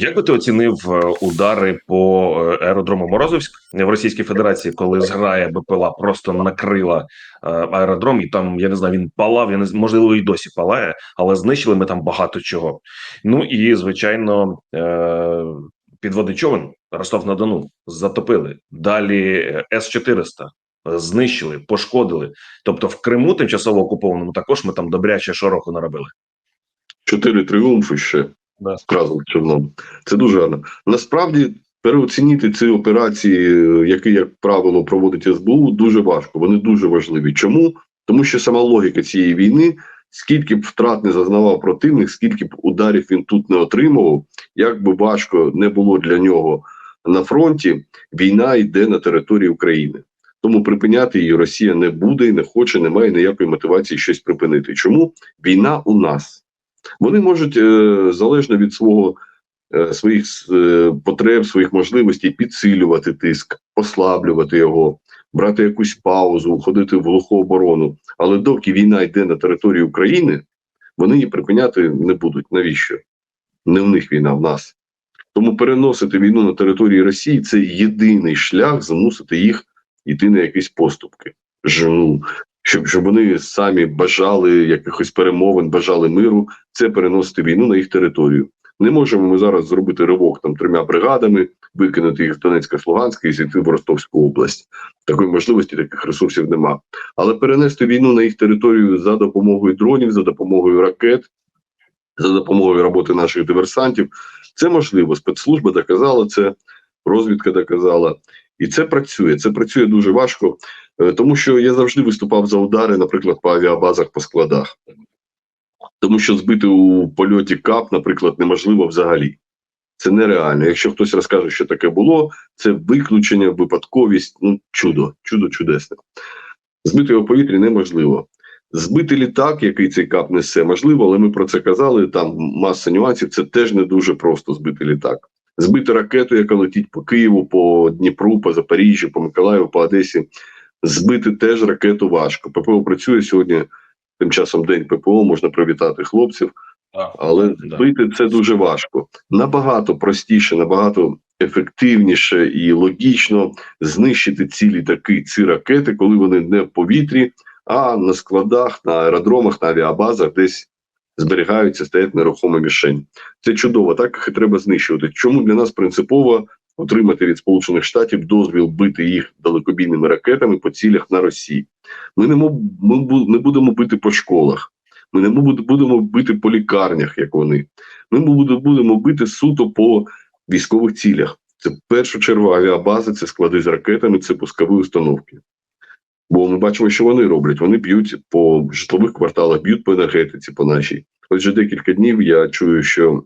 Як би ти оцінив е, удари по е, аеродрому Морозовськ в Російській Федерації, коли зграя БПЛА просто накрила е, аеродром, і там я не знаю, він палав, я не можливо і досі палає, але знищили ми там багато чого. Ну і звичайно, підводний човен Ростов на Дону затопили. Далі С 400 знищили, пошкодили. Тобто, в Криму тимчасово окупованому також ми там добряче шороху наробили. Чотири тріумфи ще Да. разом в Чорному. Це дуже гарно. Насправді переоцінити ці операції, е, які, як правило, проводить СБУ, дуже важко. Вони дуже важливі. Чому? Тому що сама логіка цієї війни, скільки б втрат не зазнавав противник, скільки б ударів він тут не отримував, як би важко не було для нього на фронті, війна йде на території України. Тому припиняти її Росія не буде і не хоче, немає ніякої мотивації щось припинити. Чому війна у нас? Вони можуть е, залежно від свого е, своїх е, потреб, своїх можливостей підсилювати тиск, послаблювати його, брати якусь паузу, ходити в глуху оборону. Але доки війна йде на території України, вони її припиняти не будуть. Навіщо? Не в них війна, в нас. Тому переносити війну на території Росії це єдиний шлях змусити їх йти на якісь поступки. Ж, ну, щоб, щоб вони самі бажали якихось перемовин, бажали миру, це переносити війну на їх територію. Не можемо ми зараз зробити ривок там трьома бригадами, викинути їх з Донецька, Луганська і зійти в Ростовську область. Такої можливості, таких ресурсів нема. Але перенести війну на їх територію за допомогою дронів, за допомогою ракет, за допомогою роботи наших диверсантів, це можливо. Спецслужба доказала це, розвідка доказала. І це працює. Це працює дуже важко, е, тому що я завжди виступав за удари, наприклад, по авіабазах, по складах. Тому що збити у польоті КАП, наприклад, неможливо взагалі. Це нереально. Якщо хтось розкаже, що таке було, це виключення, випадковість, ну чудо, чудо чудесне. Збити його в повітрі неможливо. Збити літак, який цей кап несе, можливо, але ми про це казали. Там маса нюансів. Це теж не дуже просто збити літак. Збити ракету, яка летить по Києву, по Дніпру, по Запоріжжю, по Миколаєву, по Одесі. Збити теж ракету важко. ППО працює сьогодні. Тим часом день ППО можна привітати хлопців, але збити це дуже важко. Набагато простіше, набагато ефективніше і логічно знищити ці літаки, ці ракети, коли вони не в повітрі, а на складах, на аеродромах, на авіабазах десь зберігаються, стоять нерухома мішень. Це чудово, так їх і треба знищувати. Чому для нас принципово отримати від Сполучених Штатів дозвіл бити їх далекобійними ракетами по цілях на Росії? Ми не ми не будемо бити по школах. Ми не буд- будемо бити по лікарнях, як вони. Ми буде- будемо бити суто по військових цілях. Це в першу авіабази, це склади з ракетами, це пускові установки. Бо ми бачимо, що вони роблять. Вони б'ють по житлових кварталах, б'ють по енергетиці, по нашій. Ось вже декілька днів я чую, що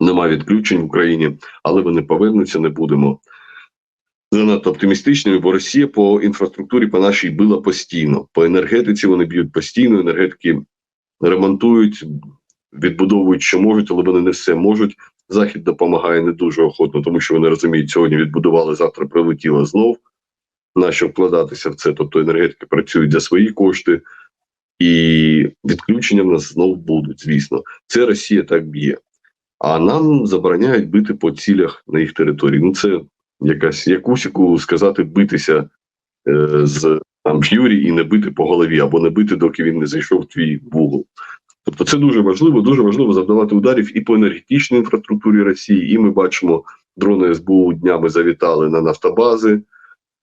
нема відключень в Україні, але вони повернуться, не будемо. Занадто оптимістичними, бо Росія по інфраструктурі по нашій била постійно. По енергетиці вони б'ють постійно, енергетики ремонтують, відбудовують, що можуть, але вони не все можуть. Захід допомагає не дуже охотно, тому що вони розуміють, сьогодні відбудували, завтра прилетіло знов. Нащо вкладатися в це? Тобто енергетики працюють за свої кошти, і відключення в нас знов будуть, звісно. Це Росія так б'є. А нам забороняють бити по цілях на їх території. Ну, це якась якусіку сказати, битися е, з там Юрій і не бити по голові, або не бити, доки він не зайшов в твій вугол. Тобто це дуже важливо, дуже важливо завдавати ударів і по енергетичній інфраструктурі Росії. І ми бачимо, дрони СБУ днями завітали на нафтобази,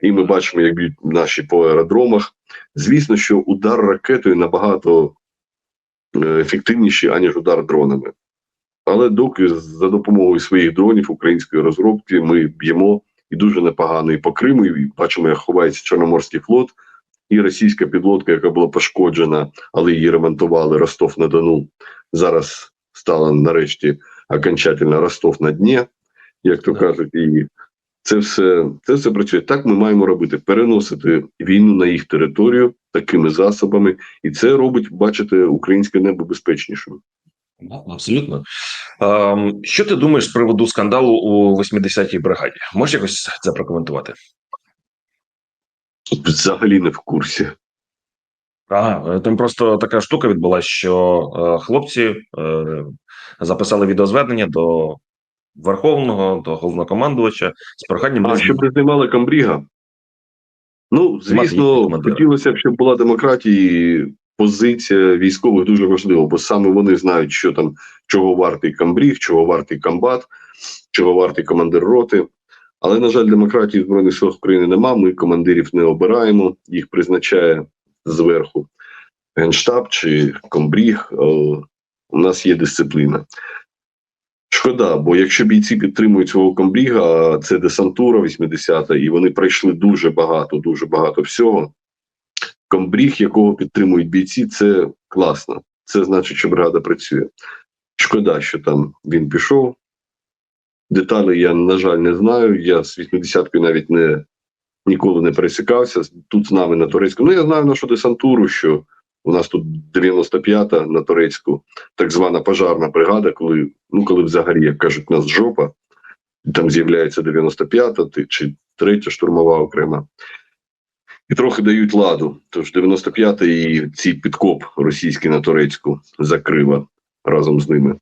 і ми бачимо, як б'ють наші по аеродромах. Звісно, що удар ракетою набагато е, ефективніший, аніж удар дронами. Але доки за допомогою своїх дронів української розробки ми б'ємо і дуже непогано і по Криму, і бачимо, як ховається Чорноморський флот, і російська підлодка, яка була пошкоджена, але її ремонтували Ростов на Дону. Зараз стала нарешті окончательно Ростов на дні, як то кажуть, і це все, це все працює. Так ми маємо робити: переносити війну на їх територію такими засобами, і це робить, бачите, українське небо безпечнішим. Абсолютно. Ем, що ти думаєш з приводу скандалу у 80-й бригаді? Можеш якось це прокоментувати? Взагалі не в курсі. Ага, там просто така штука відбулася, що е, хлопці е, записали відеозвернення до Верховного до головнокомандувача з проханням А щоб не знімали Камбріга? Ну, звісно, хотілося б, щоб була демократія, і позиція військових дуже важлива, бо саме вони знають, що там, чого вартий Камбріг, чого вартий комбат, чого вартий командир роти. Але, на жаль, демократії в Збройних силах України нема. Ми командирів не обираємо, їх призначає зверху Генштаб чи Комбріг. Е, У нас є дисципліна. Шкода, бо якщо бійці підтримують свого комбріга, це десантура 80-та, і вони пройшли дуже багато, дуже багато всього. Комбріг, якого підтримують бійці, це класно. Це значить, що бригада працює. Шкода, що там він пішов. Деталі я, на жаль, не знаю. Я з 80-кою навіть не ніколи не пересікався. Тут з нами на турецькому. Ну, я знаю нашу десантуру, що у нас тут 95-та на турецьку, так звана пожарна бригада, коли, ну, коли взагалі, як кажуть, нас жопа, там з'являється 95-та чи третя штурмова окрема. І трохи дають ладу. Тож 95-та і ці підкоп російський на турецьку закрила разом з ними.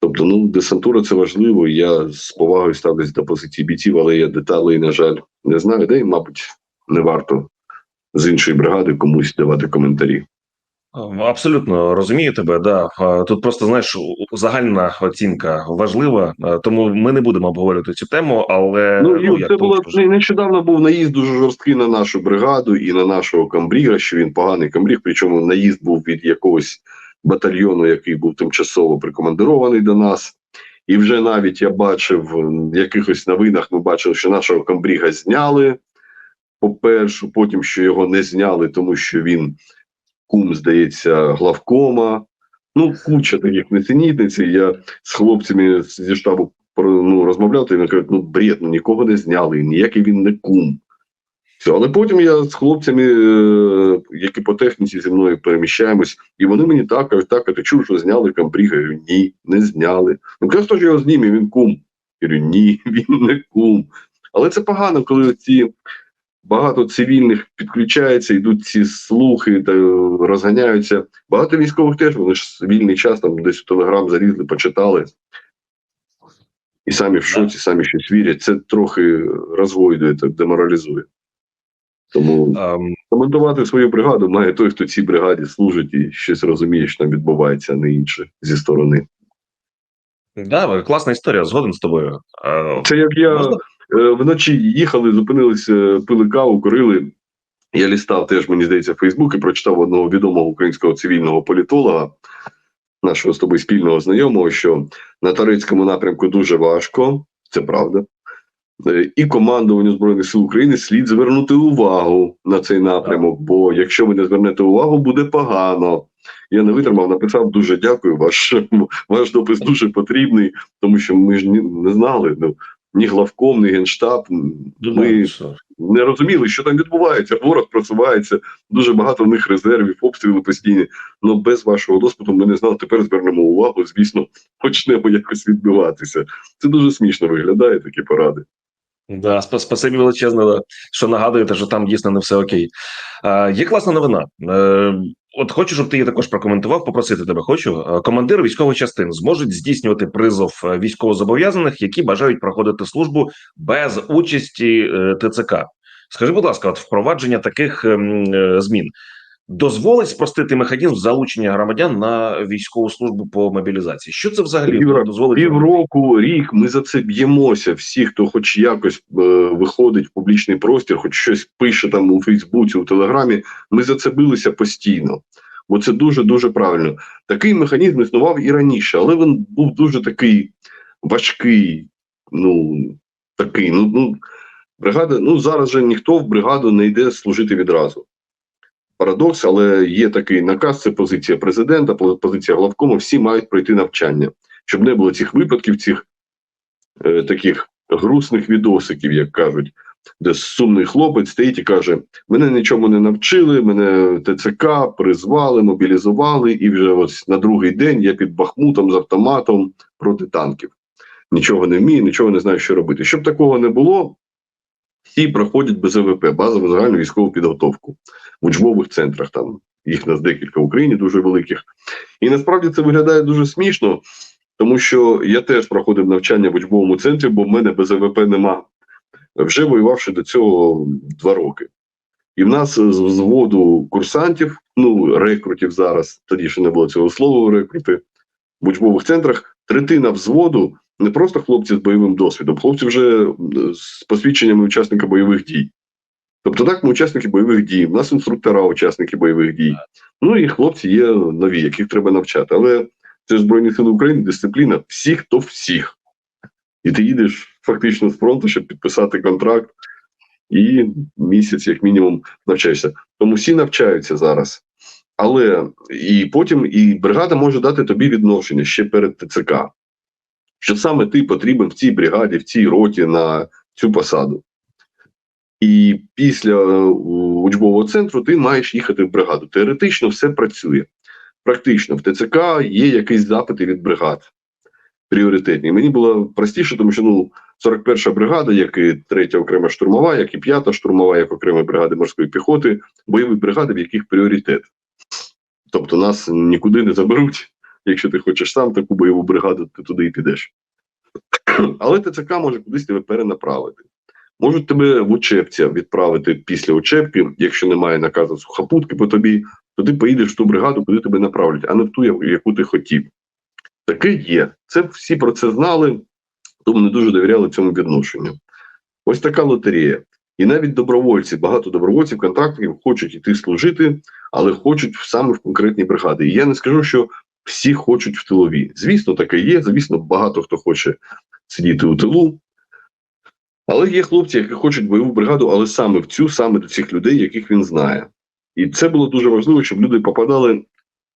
Тобто, ну, десантура це важливо. Я з повагою ставлюсь до позиції бійців, але я деталей, на жаль, не знаю, де і, мабуть, не варто з іншої бригади комусь давати коментарі. Абсолютно розумію тебе. Да тут просто знаєш загальна оцінка важлива, тому ми не будемо обговорювати цю тему. Але Ну, як це було скажеш? нещодавно був наїзд дуже жорсткий на нашу бригаду і на нашого камбріга, що він поганий камбріг. Причому наїзд був від якогось батальйону, який був тимчасово прикомандирований до нас. І вже навіть я бачив в якихось новинах. Ми бачили, що нашого камбріга зняли. По-перше, потім що його не зняли, тому що він кум, здається, главкома. Ну, куча таких несенітниць. Я з хлопцями зі штабу ну, розмовляв, то він каже, ну бред, ну нікого не зняли, ніякий він не кум. Все, але потім я з хлопцями, е, які по техніці зі мною переміщаємось, і вони мені так кажуть, так, а ти чув, що зняли Камбріга? Я говорю, ні, не зняли. Ну каже, хто ж його зніме, він кум. Я говорю, ні, він не кум. Але це погано, коли ці багато цивільних підключається, йдуть ці слухи та е, розганяються. Багато військових теж вони ж вільний час там десь в телеграм залізли, почитали. І самі в шоці, самі щось вірять. Це трохи розгойдує, так деморалізує. Тому Ем, коментувати свою бригаду має той, хто цій бригаді служить і щось розуміє, що там відбувається, а не інше зі сторони. да, класна історія. Згоден з тобою. Е, Це як я можна? Е, вночі їхали, зупинилися, пили каву, курили. Я лістав теж, мені здається, Фейсбук і прочитав одного відомого українського цивільного політолога, нашого з тобою спільного знайомого, що на турецькому напрямку дуже важко, це правда. Е, І командуванню Збройних сил України слід звернути увагу на цей напрямок, бо якщо ви не звернете увагу, буде погано. Я не витримав, написав дуже дякую. Ваш ваш допис дуже потрібний, тому що ми ж не знали. Ну ні главком, ні генштаб. Ми не розуміли, що там відбувається. Ворог просувається, дуже багато в них резервів, обстріли постійні. Ну без вашого досвіду ми не знали. Тепер звернемо увагу. Звісно, почнемо якось відбиватися. Це дуже смішно виглядає такі поради. Да, спа- спасибі величезне, що нагадуєте, що там дійсно не все окей. Е, є класна новина. Е, от хочу, щоб ти її також прокоментував. Попросити тебе хочу. Е, Командири військових частин зможуть здійснювати призов е, військовозобов'язаних, які бажають проходити службу без участі е, ТЦК. Скажи, будь ласка, от впровадження таких ем, змін дозволить спростити механізм залучення громадян на військову службу по мобілізації. Що це взагалі Півроку, дозволить? Півроку, рік ми за це б'ємося. Всі, хто хоч якось е, виходить в публічний простір, хоч щось пише там у Фейсбуці, у Телеграмі. Ми за це билися постійно. Бо це дуже дуже правильно. Такий механізм існував і раніше, але він був дуже такий важкий. Ну такий. Ну, ну бригада. Ну зараз же ніхто в бригаду не йде служити відразу. Парадокс, але є такий наказ, це позиція президента, позиція главкому. Всі мають пройти навчання, щоб не було цих випадків, цих е, таких грустних відосиків, як кажуть, де сумний хлопець стоїть і каже: мене нічому не навчили, мене ТЦК призвали, мобілізували, і вже ось на другий день я під Бахмутом з автоматом проти танків. Нічого не вмію, нічого не знаю, що робити. Щоб такого не було, всі проходять БЗВП, базову загальну військову підготовку учбових центрах. Там їх нас декілька в Україні дуже великих. І насправді це виглядає дуже смішно, тому що я теж проходив навчання в учбовому центрі, бо в мене без АВП нема. Вже воювавши до цього два роки. І в нас з взводу курсантів, ну, рекрутів зараз, тоді ще не було цього слова рекрути, в учбових центрах третина взводу не просто хлопці з бойовим досвідом, хлопці вже з посвідченнями учасника бойових дій. Тобто, так, ми учасники бойових дій, в нас інструктора, учасники бойових дій. Ну і хлопці є нові, яких треба навчати. Але це Збройні Сили України, дисципліна всіх то всіх. І ти їдеш фактично з фронту, щоб підписати контракт, і місяць, як мінімум, навчаєшся. Тому всі навчаються зараз. Але і потім і бригада може дати тобі відношення ще перед ТЦК, що саме ти потрібен в цій бригаді, в цій роті на цю посаду. І після е, учбового центру ти маєш їхати в бригаду. Теоретично все працює. Практично в ТЦК є якісь запити від бригад пріоритетні. Мені було простіше, тому що ну 41 бригада, як і 3 окрема штурмова, як і 5 штурмова, як окрема бригада морської піхоти, бойові бригади, в яких пріоритет. Тобто нас нікуди не заберуть. Якщо ти хочеш сам таку бойову бригаду, ти туди і підеш. Але ТЦК може кудись тебе перенаправити. Можуть тебе в учебці відправити після учебки, якщо немає наказу сухопутки по тобі, то ти поїдеш в ту бригаду, куди тебе направлять, а не в ту, яку ти хотів. Таке є. Це всі про це знали, тому не дуже довіряли цьому відношенню. Ось така лотерея. І навіть добровольці, багато добровольців, контрактників хочуть йти служити, але хочуть саме в конкретні бригади. І я не скажу, що всі хочуть в тилові. Звісно, таке є. Звісно, багато хто хоче сидіти у тилу. Але є хлопці, які хочуть бойову бригаду, але саме в цю, саме до цих людей, яких він знає. І це було дуже важливо, щоб люди попадали.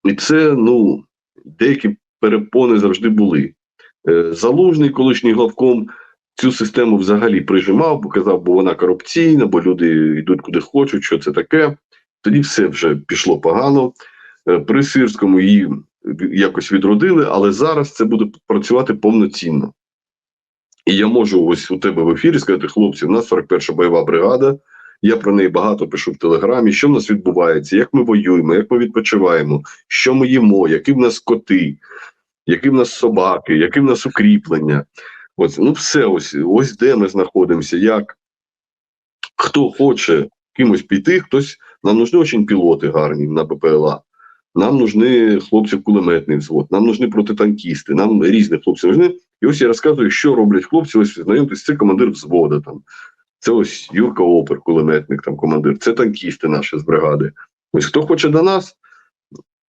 І це, ну, деякі перепони завжди були. Е, Залужний, колишній главком, цю систему взагалі прижимав, бо казав, бо вона корупційна, бо люди йдуть куди хочуть, що це таке. Тоді все вже пішло погано. Е, При Сирському її якось відродили, але зараз це буде працювати повноцінно. І я можу ось у тебе в ефірі сказати, хлопці, в нас 41 бойова бригада. Я про неї багато пишу в телеграмі. Що в нас відбувається, як ми воюємо, як ми відпочиваємо, що ми їмо, які в нас коти, які в нас собаки, які в нас укріплення. Ось, ну все, ось, ось де ми знаходимося, як хто хоче кимось піти, хтось нам нужны очень пілоти гарні на БПЛА. Нам нужны хлопці кулеметний взвод, нам нужны протитанкісти, нам різні хлопці нужны. І ось я розказую, що роблять хлопці. Ось знайомтесь, це командир взводу там. Це ось Юрка Опер, кулеметник, там командир. Це танкісти наші з бригади. Ось хто хоче до нас,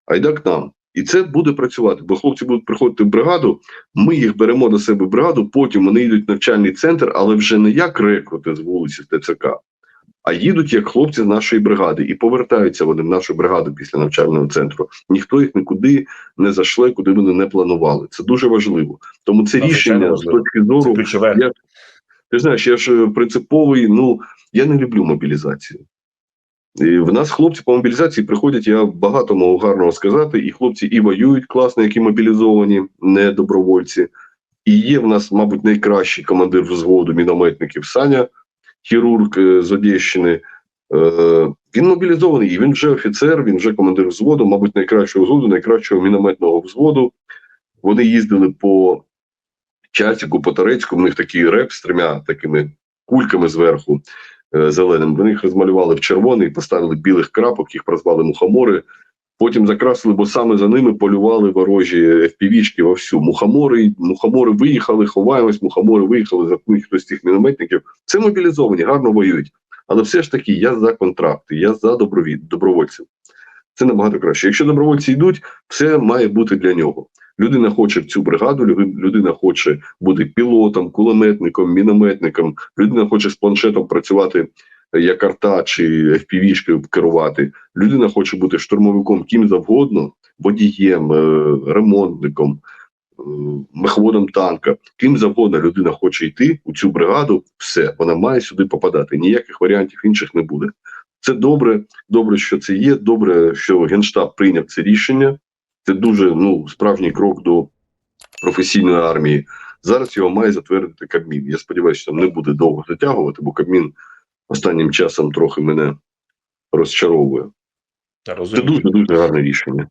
айда к нам. І це буде працювати, бо хлопці будуть приходити в бригаду. Ми їх беремо до себе в бригаду. Потім вони йдуть в навчальний центр, але вже не як рекрути з вулиці ТЦК, а їдуть як хлопці з нашої бригади і повертаються вони в нашу бригаду після навчального центру. Ніхто їх нікуди не зашле, куди вони не планували. Це дуже важливо. Тому це рішення з точки зору. Я- Ти знаєш, я ж е, принциповий. Ну я не люблю мобілізацію. І в нас хлопці по мобілізації приходять, я багато можу гарного сказати, і хлопці і воюють класно, які мобілізовані, не добровольці. І є в нас, мабуть, найкращий командир взводу мінометників Саня, хірург е, з Одещини. Е, він мобілізований, і він вже офіцер, він вже командир взводу, мабуть, найкращого взводу, найкращого мінометного взводу. Вони їздили по часіку, по Торецьку, в них такий реп з трьома такими кульками зверху е, зеленим. Вони їх розмалювали в червоний, поставили білих крапок, їх прозвали мухомори. Потім закрасили, бо саме за ними полювали ворожі FPV-шки вовсю. Мухомори, мухомори виїхали, ховаємось, мухомори виїхали, заткнуть хтось з цих мінометників. Це мобілізовані, гарно воюють. Але все ж таки я за контракти, я за добровід, добровольців. Це набагато краще. Якщо добровольці йдуть, все має бути для нього. Людина хоче в цю бригаду, людина хоче бути пілотом, кулеметником, мінометником, людина хоче з планшетом працювати як арта чи FPV-шкою керувати. Людина хоче бути штурмовиком ким завгодно, водієм, е, ремонтником, е, мехводом танка. Ким завгодно людина хоче йти у цю бригаду, все, вона має сюди попадати. Ніяких варіантів інших не буде. Це добре, добре, що це є. Добре, що Генштаб прийняв це рішення. Це дуже ну справжній крок до професійної армії. Зараз його має затвердити Кабмін. Я сподіваюся, що там не буде довго затягувати, бо Кабмін останнім часом трохи мене розчаровує. Це дуже дуже гарне рішення.